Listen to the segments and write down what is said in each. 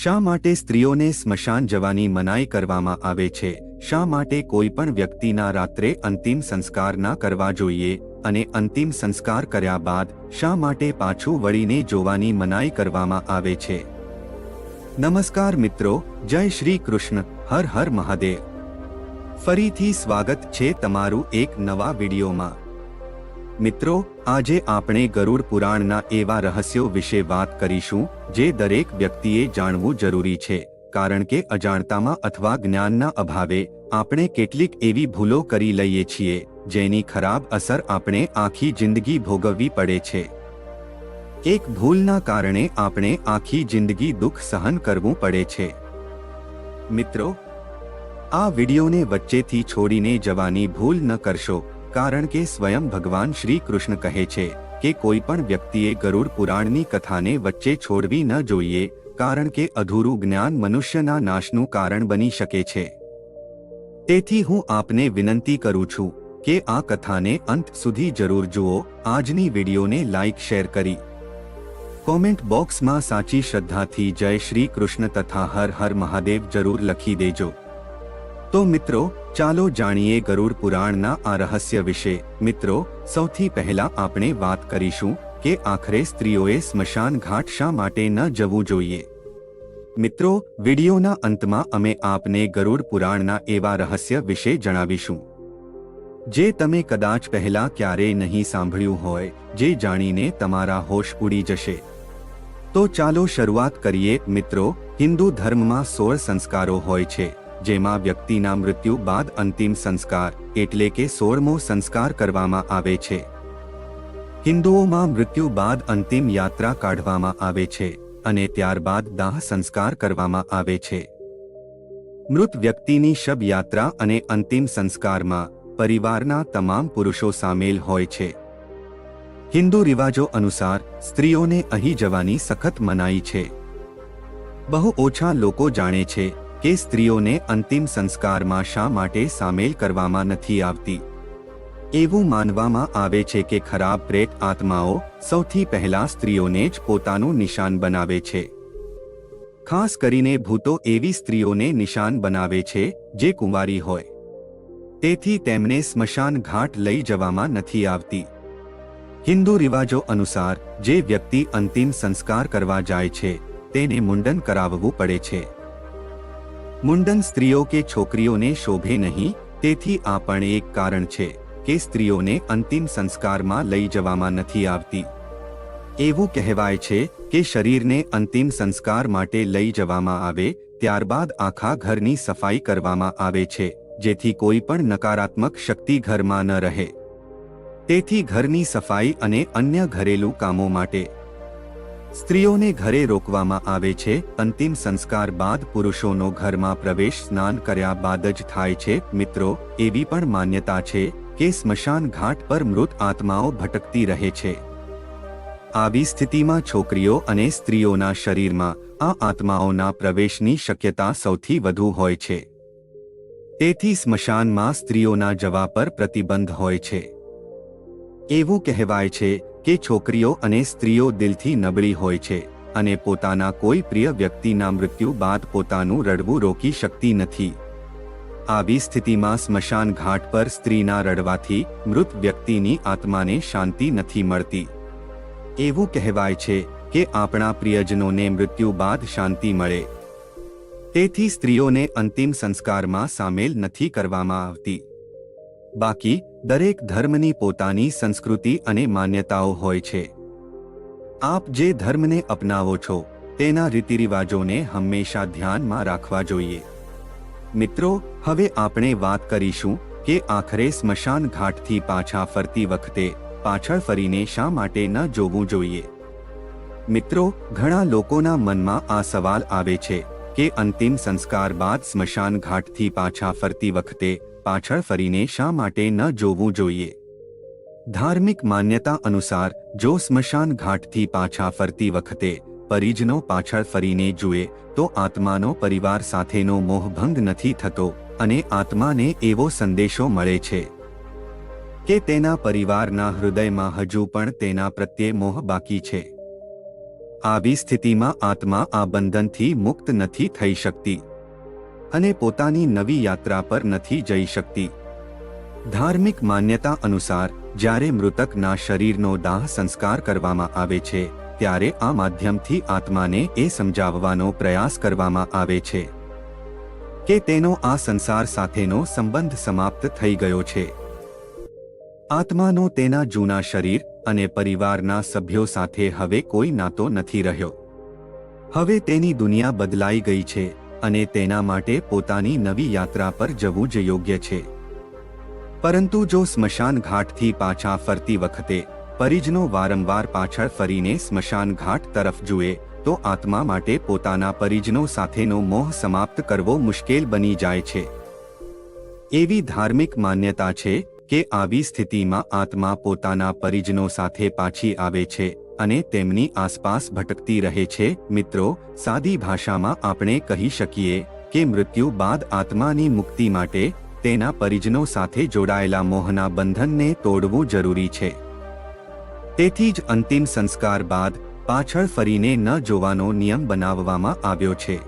શા માટે સ્ત્રીઓને સ્મશાન જવાની મનાઈ કરવામાં આવે છે? શા માટે કોઈ પણ વ્યક્તિના રાત્રે અંતિમ સંસ્કાર ના કરવા જોઈએ અને અંતિમ સંસ્કાર કર્યા બાદ શા માટે પાછું વળીને જોવાની મનાઈ કરવામાં આવે છે? નમસ્કાર મિત્રો, જય શ્રી કૃષ્ણ, હર હર મહાદેવ. ફરીથી સ્વાગત છે તમારું એક નવા વિડીયોમાં. મિત્રો, આજે આપણે ગરુડ પુરાણના એવા રહસ્યો વિશે વાત કરીશું, જે દરેક વ્યક્તિએ જાણવું જરૂરી છે, કારણ કે અજાણતામાં અથવા જ્ઞાનના અભાવે આપણે કેટલીક એવી ભૂલો કરી લઈએ છીએ, જેની ખરાબ અસર આપણે આખી જિંદગી ભોગવવી પડે છે. એક ભૂલના કારણે આપણે આખી જિંદગી દુઃખ સહન કરવું પડે છે. મિત્રો, આ વિડીયોને વચ્ચેથી છોડીને જવાની ભૂલ ન કરશો. કારણ કે સ્વયં ભગવાન શ્રી કૃષ્ણ કહે છે કે કોઈ પણ વ્યક્તિએ ગરુડ પુરાણની કથાને વચ્ચે છોડવી ન જોઈએ, કારણ કે અધૂરું જ્ઞાન મનુષ્યના નાશનું કારણ બની શકે છે. તેથી હું આપને વિનંતી કરું છું કે આ કથાને અંત સુધી જરૂર જુઓ, આજની વિડીયોને લાઇક શેર કરી. કોમેન્ટ બોક્સમાં સાચી શ્રદ્ધાથી જય શ્રી કૃષ્ણ તથા હર હર મહાદેવ જરૂર લખી દેજો. તો મિત્રો, ચાલો જાણીએ ગરુડ પુરાણના આ રહસ્ય વિશે. મિત્રો, સૌથી પહેલા આપણે વાત કરીશું કે આખરે સ્ત્રીઓએ સ્મશાન ઘાટ શા માટે ન જવું જોઈએ. મિત્રો, વિડીયોના અંતમાં અમે આપને ગરુડ પુરાણના એવા રહસ્ય વિશે જણાવીશું. જે તમે કદાચ પહેલા ક્યારેય નહીં સાંભળ્યું હોય, જે જાણીને તમારા હોશ ઉડી જશે. તો ચાલો શરૂઆત કરીએ. મિત્રો, હિન્દુ ધર્મમાં સોળ સંસ્કારો હોય છે. જેમાં વ્યક્તિના મૃત્યુ બાદ અંતિમ સંસ્કાર, એટલે કે સોળમો સંસ્કાર કરવામાં આવે છે. હિન્દુઓમાં મૃત્યુ બાદ અંતિમ યાત્રા કાઢવામાં આવે છે અને ત્યારબાદ દાહ સંસ્કાર કરવામાં આવે છે. મૃત વ્યક્તિની શબ યાત્રા અને અંતિમ સંસ્કારમાં પરિવારના તમામ પુરુષો સામેલ હોય છે. હિન્દુ રિવાજો અનુસાર, સ્ત્રીઓને અહીં જવાની સખત મનાઈ છે. બહુ ઓછા લોકો જાણે છે કે સ્ત્રીઓને અંતિમ સંસ્કારમાં શા માટે સામેલ કરવામાં નથી આવતી? એવું માનવામાં આવે છે કે ખરાબ પ્રેત આત્માઓ સૌથી પહેલા સ્ત્રીઓને જ પોતાનું નિશાન બનાવે છે. ખાસ કરીને ભૂતો એવી સ્ત્રીઓને નિશાન બનાવે છે જે કુંવારી હોય. તેથી તેમને સ્મશાન ઘાટ લઈ જવામાં નથી આવતી. હિન્દુ રિવાજો અનુસાર, જે વ્યક્તિ અંતિમ સંસ્કાર કરવા જાય છે, તેને મુંડન કરાવવું પડે છે. મુંડન સ્ત્રીઓ કે છોકરીઓને શોભે નહીં, તેથી આ પણ એક કારણ છે કે સ્ત્રીઓને અંતિમ સંસ્કારમાં લઈ જવામાં નથી આવતી. એવું કહેવાય છે કે શરીરને અંતિમ સંસ્કાર માટે લઈ જવામાં આવે, ત્યારબાદ આખા ઘરની સફાઈ કરવામાં આવે છે, જેથી કોઈ પણ નકારાત્મક શક્તિ ઘરમાં ન રહે. તેથી ઘરની સફાઈ અને અન્ય ઘરેલું કામો માટે સ્ત્રીઓને ઘરે રોકવામાં આવે છે. અંતિમ સંસ્કાર બાદ પુરુષોનો ઘરમાં પ્રવેશ સ્નાન કર્યા બાદ જ થાય છે. મિત્રો, એવી પણ માન્યતા છે કે સ્મશાન ઘાટ પર મૃત આત્માઓ ભટકતી રહે છે. આવી સ્થિતિમાં છોકરીઓ અને સ્ત્રીઓના શરીરમાં આ આત્માઓના પ્રવેશની શક્યતા સૌથી વધુ હોય છે. તેથી સ્મશાનમાં સ્ત્રીઓના જવા પર પ્રતિબંધ હોય છે. એવું કહેવાય છે કે છોકરીઓ અને સ્ત્રીઓ દિલથી નબળી હોય છે અને પોતાના કોઈ પ્રિય વ્યક્તિના મૃત્યુ બાદ પોતાનું રડવું રોકી શકતી નથી. આવી સ્થિતિમાં સ્મશાન ઘાટ પર સ્ત્રીના રડવાથી મૃત વ્યક્તિની આત્માને શાંતિ નથી મળતી. એવું કહેવાય છે કે આપણા પ્રિયજનોને મૃત્યુ બાદ શાંતિ મળે. તેથી સ્ત્રીઓને અંતિમ સંસ્કારમાં સામેલ નથી કરવામાં આવતી. બાકી, દરેક ધર્મની પોતાની સંસ્કૃતિ અને માન્યતાઓ હોય છે. આપ જે ધર્મને અપનાવો છો, તેના રીતિરિવાજોને હંમેશા ધ્યાનમાં રાખવા જોઈએ. મિત્રો, હવે આપણે વાત કરીશું કે આખરે સ્મશાન ઘાટથી પાછા ફરતી વખતે પાછળ ફરીને શા માટે ન જોવું જોઈએ. મિત્રો, ઘણા લોકોના મનમાં આ સવાલ આવે છે કે અંતિમ સંસ્કાર બાદ સ્મશાન ઘાટથી પાછા ફરતી વખતે પાછળ ફરીને શા માટે ન જોવું જોઈએ? ધાર્મિક માન્યતા અનુસાર, જો સ્મશાન ઘાટથી પાછા ફરતી વખતે પરિજનો પાછળ ફરીને જુએ, તો આત્માનો પરિવાર સાથેનો મોહભંગ નથી થતો અને આત્માને એવો સંદેશો મળે છે કે તેના પરિવારના હૃદયમાં હજુ પણ તેના પ્રત્યે મોહ બાકી છે. આવી સ્થિતિમાં આત્મા આ બંધનથી મુક્ત નથી થઈ શકતી. અને પોતાની નવી યાત્રા પર નથી જઈ શકતી. ધાર્મિક માન્યતા અનુસાર, જ્યારે મૃતકના શરીરનો દાહ સંસ્કાર કરવામાં આવે છે, ત્યારે આ માધ્યમથી આત્માને એ સમજાવવાનો પ્રયાસ કરવામાં આવે છે. કે તેનો આ સંસાર સાથેનો સંબંધ સમાપ્ત થઈ ગયો છે. આત્માનો તેના જૂના શરીર અને પરિવારના સભ્યો સાથે હવે કોઈ નાતો નથી રહ્યો. હવે તેની દુનિયા બદલાઈ ગઈ છે. અને તેના માટે પોતાની નવી યાત્રા પર જવું જ યોગ્ય છે. પરંતુ જો સ્મશાન ઘાટથી પાછા ફરતી વખતે પરિજનો વારંવાર પાછળ ફરીને સ્મશાન ઘાટ તરફ જુએ, તો આત્મા માટે પોતાના પરિજનો સાથેનો મોહ સમાપ્ત કરવો મુશ્કેલ બની જાય છે. એવી ધાર્મિક માન્યતા છે કે આવી સ્થિતિમાં આત્મા પોતાના પરિજનો સાથે પાછી આવે છે અને તેમની આસપાસ ભટકતી રહે છે. મિત્રો, સાદી ભાષામાં આપણે કહી શકીએ કે મૃત્યુ બાદ આત્માની મુક્તિ માટે તેના પરિજનો સાથે જોડાયેલા મોહના બંધનને તોડવું જરૂરી છે. તેથી જ અંતિમ સંસ્કાર બાદ પાછળ ફરીને ન જોવાનો નિયમ બનાવવામાં આવ્યો છે.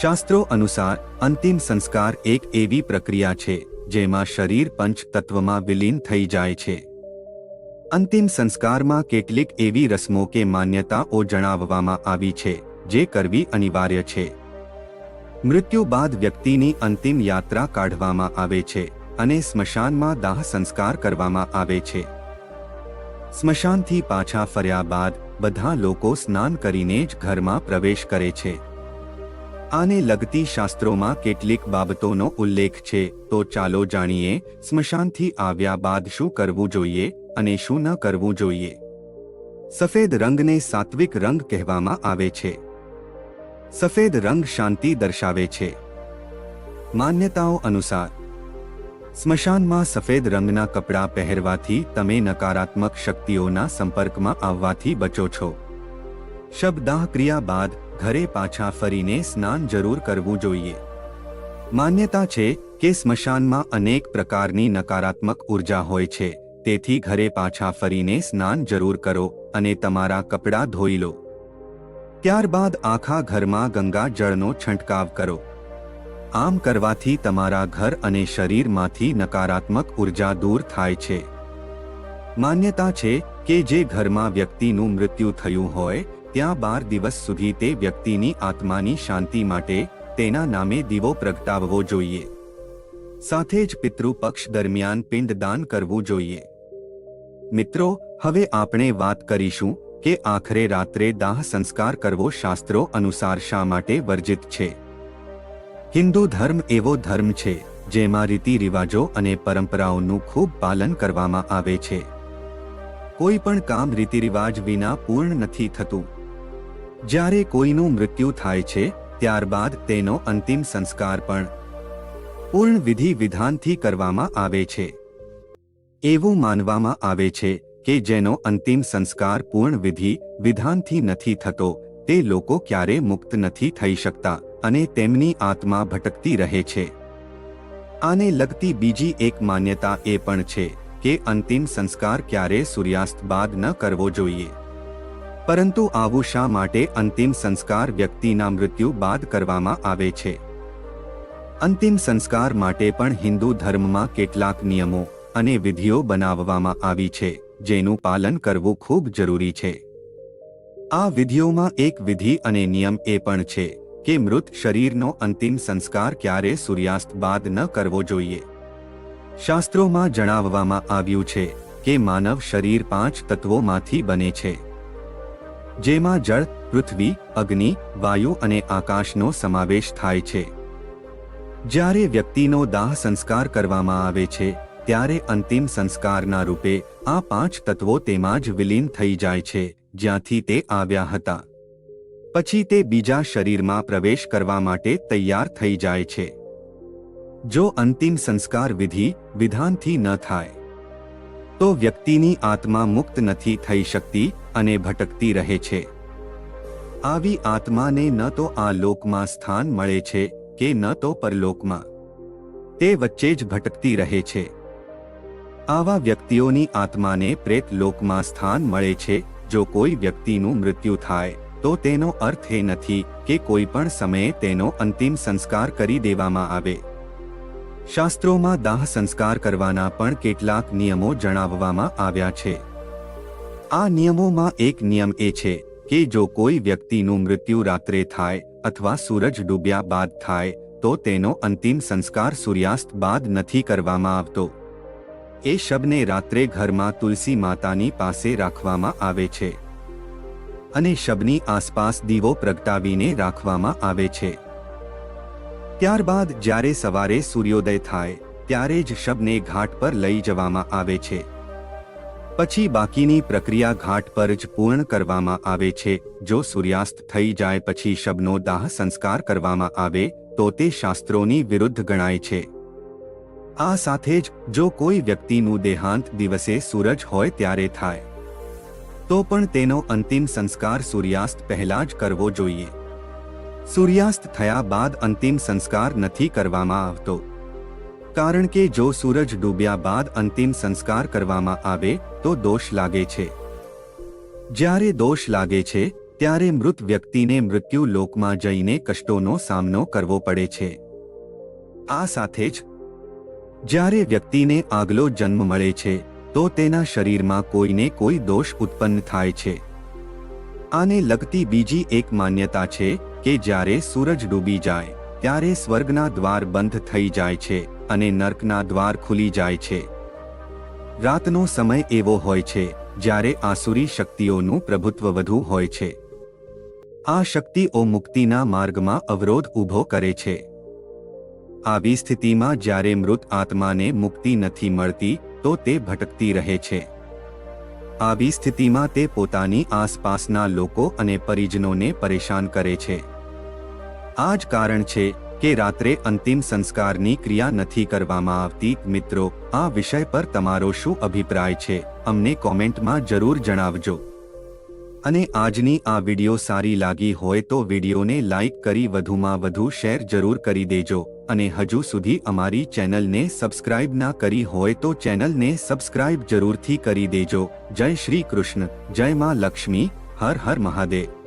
શાસ્ત્રો અનુસાર અંતિમ સંસ્કાર એક એવી પ્રક્રિયા છે, જેમાં શરીર પંચ તત્વમાં વિલીન થઈ જાય છે. અંતિમ સંસ્કારમાં કેટલીક એવી રસમો કે માન્યતાઓ જણાવવામાં આવી છે, જે કરવી અનિવાર્ય છે. મૃત્યુ બાદ વ્યક્તિની અંતિમ યાત્રા કાઢવામાં આવે છે અને સ્મશાનમાં દાહ સંસ્કાર કરવામાં આવે છે. સ્મશાનથી પાછા ફર્યા બાદ બધા લોકો સ્નાન કરીને જ ઘરમાં પ્રવેશ કરે છે. આને લગતી શાસ્ત્રોમાં કેટલીક બાબતોનો ઉલ્લેખ છે, તો ચાલો જાણીએ સ્મશાનથી આવ્યા બાદ શું કરવું જોઈએ? અને શું ન કરવું જોઈએ? સફેદ રંગને સાત્વિક રંગ કહેવામાં આવે છે. સફેદ રંગ શાંતિ દર્શાવે છે. માન્યતાઓ અનુસાર, સ્મશાનમાં સફેદ રંગના કપડાં પહેરવાથી તમે નકારાત્મક શક્તિઓના સંપર્કમાં આવવાથી બચો છો. શબદાહ ક્રિયા બાદ ઘરે પાછા ફરીને સ્નાન જરૂર કરવું જોઈએ. માન્યતા છે કે સ્મશાનમાં અનેક પ્રકારની નકારાત્મક ઊર્જા હોય છે. તેથી ઘરે પાછા ફરીને સ્નાન જરૂર કરો અને તમારા કપડાં ધોઈ લો. ત્યારબાદ આખા ઘરમાં ગંગા જળનો છંટકાવ કરો. આમ કરવાથી તમારા ઘર અને શરીરમાંથી નકારાત્મક ઊર્જા દૂર થાય છે. માન્યતા છે કે જે ઘરમાં વ્યક્તિનું મૃત્યુ થયું હોય, ત્યાં બાર દિવસ સુધી તે વ્યક્તિની આત્માની શાંતિ માટે તેના નામે દીવો પ્રગટાવવો જોઈએ. સાથે જ પિતૃપક્ષ દરમિયાન પિંડદાન કરવું જોઈએ. મિત્રો, હવે આપણે વાત કરીશું કે આખરે રાત્રે દાહ સંસ્કાર કરવો શાસ્ત્રો અનુસાર શા માટે વર્જિત છે. હિન્દુ ધર્મ એવો ધર્મ છે, જેમાં રીતિ રિવાજો અને પરંપરાઓનું ખૂબ પાલન કરવામાં આવે છે. કોઈ પણ કામ રીતિરિવાજ વિના પૂર્ણ નથી થતું. જ્યારે કોઈનું મૃત્યુ થાય છે, ત્યારબાદ તેનો અંતિમ સંસ્કાર પણ પૂર્ણ વિધિ વિધાનથી કરવામાં આવે છે. એવું માનવામાં આવે છે કે જેનો અંતિમ સંસ્કાર પૂર્ણ વિધિ વિધાનથી નથી થતો, તે લોકો ક્યારે મુક્ત નથી થઈ શકતા અને તેમની આત્મા ભટકતી રહે છે. આને લગતી બીજી એક માન્યતા એ પણ છે કે અંતિમ સંસ્કાર ક્યારે સૂર્યાસ્ત બાદ ન કરવો જોઈએ. પરંતુ આવું શા માટે અંતિમ સંસ્કાર વ્યક્તિના મૃત્યુ બાદ કરવામાં આવે છે? અંતિમ સંસ્કાર માટે પણ હિન્દુ ધર્મમાં કેટલાક નિયમો અને વિધિઓ બનાવવામાં આવી છે, જેનું પાલન કરવું ખૂબ જરૂરી છે. આ વિધિઓમાં એક વિધિ અને નિયમ એ પણ છે, કે મૃત શરીરનો અંતિમ સંસ્કાર ક્યારે સૂર્યાસ્ત બાદ ન કરવો જોઈએ. શાસ્ત્રોમાં જણાવવામાં આવ્યું છે, કે માનવ શરીર પાંચ તત્વોમાંથી બને છે. જેમાં જળ, પૃથ્વી, અગ્નિ, વાયુ અને આકાશનો સમાવેશ થાય છે. જ્યારે વ્યક્તિનો દાહ સંસ્કાર કરવામાં આવે છે ત્યારે અંતિમ સંસ્કારના રૂપે આ પાંચ તત્વો તેમાં જ વિલીન થઈ જાય છે, જ્યાંથી તે આવ્યા હતા. પછી તે બીજા શરીરમાં પ્રવેશ કરવા માટે તૈયાર થઈ જાય છે. જો અંતિમ સંસ્કાર વિધિ વિધાનથી ન થાય, તો વ્યક્તિની આત્મા મુક્ત નથી થઈ શકતી અને ભટકતી રહે છે. આવી આત્માને ન તો આ લોકમાં સ્થાન મળે છે કે ન તો પરલોકમાં. તે વચ્ચે જ ભટકતી રહે છે. આવા વ્યક્તિઓની આત્માને પ્રેત લોકમાં સ્થાન મળે છે, જો કોઈ વ્યક્તિનું મૃત્યુ થાય, તો તેનો અર્થ એ નથી કે કોઈ પણ સમયે તેનો અંતિમ સંસ્કાર કરી દેવામાં આવે. શાસ્ત્રોમાં દાહ સંસ્કાર કરવાના પણ કેટલાક નિયમો જણાવવામાં આવ્યા છે. આ નિયમોમાં એક નિયમ એ છે કે જો કોઈ વ્યક્તિનું મૃત્યુ રાત્રે થાય અથવા સૂરજ ડૂબ્યા બાદ થાય, તો તેનો અંતિમ સંસ્કાર સૂર્યાસ્ત બાદ નથી કરવામાં આવતો. એ શબને રાત્રે ઘરમાં તુલસી માતાની પાસે રાખવામાં આવે છે. અને શબની આસપાસ દીવો પ્રગટાવીને રાખવામાં આવે છે. ત્યારબાદ જ્યારે સવારે સૂર્યોદય થાય, ત્યારે જ શબને ઘાટ પર લઈ જવામાં આવે છે. પછી બાકીની પ્રક્રિયા ઘાટ પર જ પૂર્ણ કરવામાં આવે છે. જો સૂર્યાસ્ત થઈ જાય પછી શબનો દાહ સંસ્કાર કરવામાં આવે, તો તે શાસ્ત્રોની વિરુદ્ધ ગણાય છે. આ સાથે જ જો કોઈ વ્યક્તિનું દેહાંત દિવસે સૂરજ હોય ત્યારે થાય. તો પણ તેનો અંતિમ સંસ્કાર સૂર્યાસ્ત પહેલા જ કરવો જોઈએ. સૂર્યાસ્ત થયા બાદ અંતિમ સંસ્કાર નથી કરવામાં આવતો. કારણ કે જો સૂરજ ડૂબ્યા બાદ અંતિમ સંસ્કાર કરવામાં આવે, તો દોષ લાગે છે. જ્યારે દોષ લાગે છે, ત્યારે મૃત વ્યક્તિને મૃત્યુ લોકમાં જઈને કષ્ટોનો સામનો કરવો પડે છે. આ સાથે જ જ્યારે વ્યક્તિને આગલો જન્મ મળે છે, તો તેના શરીરમાં કોઈને કોઈ દોષ ઉત્પન્ન થાય છે. આને લગતી બીજી એક માન્યતા છે કે જ્યારે સૂરજ ડૂબી જાય, ત્યારે સ્વર્ગના દ્વાર બંધ થઈ જાય છે અને નર્કના દ્વાર ખુલી જાય છે. રાતનો સમય એવો હોય છે, જ્યારે આસુરી શક્તિઓનું પ્રભુત્વ વધુ હોય છે. આ શક્તિઓ મુક્તિના માર્ગમાં અવરોધ ઊભો કરે છે. આવી સ્થિતિમાં જ્યારે મૃત આત્માને મુક્તિ નથી મળતી, તો તે ભટકતી રહે છે. આવી સ્થિતિમાં તે પોતાની આસપાસના લોકો અને પરિજનોને પરેશાન કરે છે. આ જ કારણ છે કે રાત્રે અંતિમ સંસ્કારની ક્રિયા નથી કરવામાં આવતી. મિત્રો, આ વિષય પર તમારો શું અભિપ્રાય છે? અમને કોમેન્ટમાં જરૂર જણાવજો. અને આજની આ વીડિયો સારી લાગી હોય તો વિડિયોને લાઇક કરી વધુમાં વધુ શેર જરૂર કરી દેજો. અને હજુ સુધી અમારી ચેનલને સબસ્ક્રાઇબ ના કરી હોય તો ચેનલને સબસ્ક્રાઇબ જરૂરથી કરી દેજો. જય શ્રી કૃષ્ણ. જય માં લક્ષ્મી. હર હર મહાદેવ.